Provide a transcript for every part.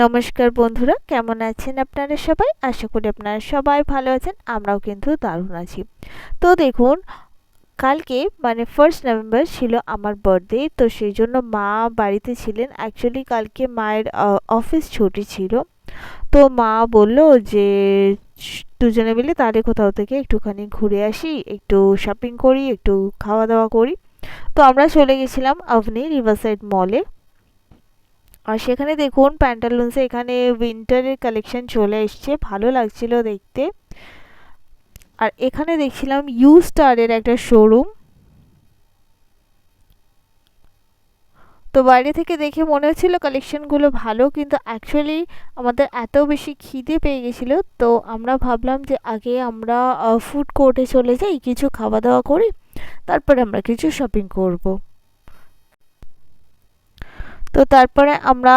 নমস্কার বন্ধুরা, কেমন আছেন আপনারা সবাই? আশা করি আপনারা সবাই ভালো আছেন, আমরাও কিন্তু দারুণ আছি। তো দেখুন, কালকে মানে ফার্স্ট নভেম্বর ছিল আমার বার্থডে তো সেই জন্য মা বাড়িতে ছিলেন। অ্যাকচুয়ালি কালকে মায়ের অফিস ছুটি ছিল। তো মা বলল যে, দুজনে মিলে তাহলে কোথাও থেকে একটুখানি ঘুরে আসি, একটু শপিং করি, একটু খাওয়া দাওয়া করি। তো আমরা চলে গেছিলাম আভনি রিভারসাইড মলে আর সেখানে দেখুন প্যান্টালুন্সে এখানে উইন্টারের কালেকশন চলে এসছে। ভালো লাগছিল দেখতে। আর এখানে দেখছিলাম ইউ স্টারের একটা শোরুম তো বাইরে থেকে দেখে মনে হচ্ছিল কালেকশনগুলো ভালো, কিন্তু অ্যাকচুয়ালি আমাদের এত বেশি খিদে পেয়ে গেছিল। তো আমরা ভাবলাম যে আগে আমরা ফুড কোর্টে চলে যাই, কিছু খাওয়া দাওয়া করি, তারপরে আমরা কিছু শপিং করব। তো তারপরে আমরা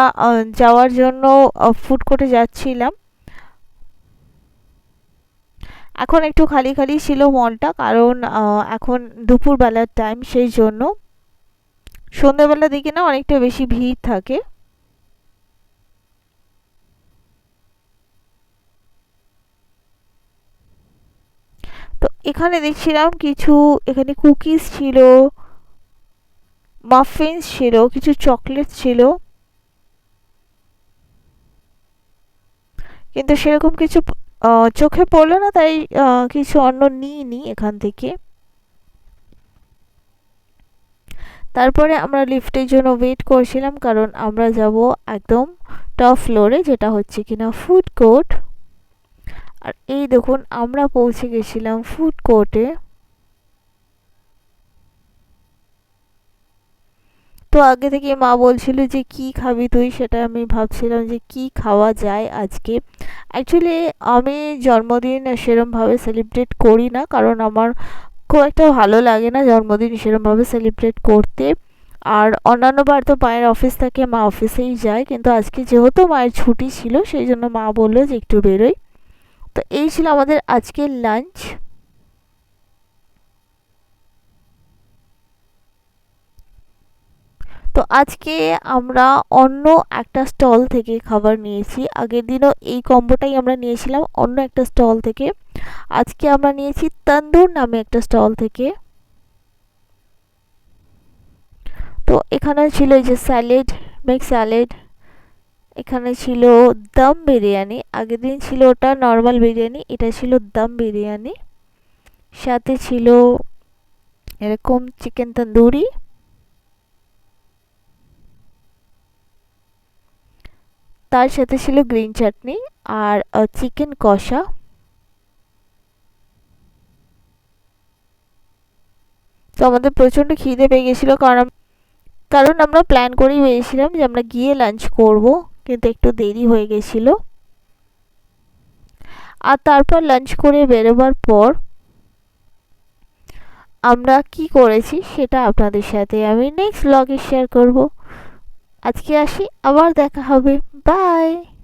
যাওয়ার জন্য ফুড কোর্টে যাচ্ছিলাম। এখন একটু খালি খালি ছিল মলটা, কারণ এখন দুপুরবেলার টাইম সেই জন্য। সন্ধ্যেবেলার দিকে না অনেকটা বেশি ভিড় থাকে। তো এখানে দেখছিলাম কিছু, এখানে কুকিজ ছিল। মাফিনস ছিল, কিছু চকলেট ছিল। কিন্তু সেরকম কিছু চোখে পড়ল না, তাই কিছু অন্য নিইনি এখান থেকে। তারপরে আমরা লিফটের জন্য ওয়েট করছিলাম, কারণ আমরা যাব একদম টপ ফ্লোরে যেটা হচ্ছে কিনা ফুড কোর্ট আর এই দেখুন, আমরা পৌঁছে গেছিলাম ফুড কোর্টে তো আগে থেকে মা বলছিল যে, কি খাবি তুই? সেটা আমি ভাবছিলাম যে, কি খাওয়া যায় আজকে? অ্যাকচুয়ালি আমি জন্মদিন সেরমভাবে সেলিব্রেট করি না, কারণ আমার খুব একটা ভালো লাগে না জন্মদিন সেরমভাবে সেলিব্রেট করতে। আর অন্যান্য বার তো মায়ের অফিস থাকে, মা অফিসেই যায়, কিন্তু আজকে যেহেতু মায়ের ছুটি ছিল, সেই জন্য মা বলল যে, একটু বেরোই। তো এই ছিল আমাদের আজকের লাঞ্চ তো আজকে আমরা অন্য একটা স্টল থেকে খাবার নিয়েছি। আগের দিনও এই কম্বোটাই আমরা নিয়েছিলাম, অন্য একটা স্টল থেকে। আজকে আমরা নিয়েছি তন্দুর নামে একটা স্টল থেকে। তো এখানে ছিল এই যে স্যালেড মেক স্যালেড এখানে ছিল দম বিরিয়ানি, আগের দিন ছিল ওটা নর্মাল বিরিয়ানি, এটা ছিল দম বিরিয়ানি। সাথে ছিল এরকম চিকেন তন্দুরি। তার সাথে ছিল গ্রিন চাটনি আর চিকেন কষা। তো আমাদের প্রচণ্ড খিদে পেয়ে গেছিল কারণ কারণ আমরা প্ল্যান করেই বেরিয়েছিলাম যে আমরা গিয়ে লাঞ্চ করব, কিন্তু একটু দেরি হয়ে গেছিল। আর তারপর লাঞ্চ করে বেরোবার পর আমরা কি করেছি সেটা আপনাদের সাথে আমি নেক্সট ব্লগে শেয়ার করব। আজকে আসি, আবার দেখা হবে। Bye!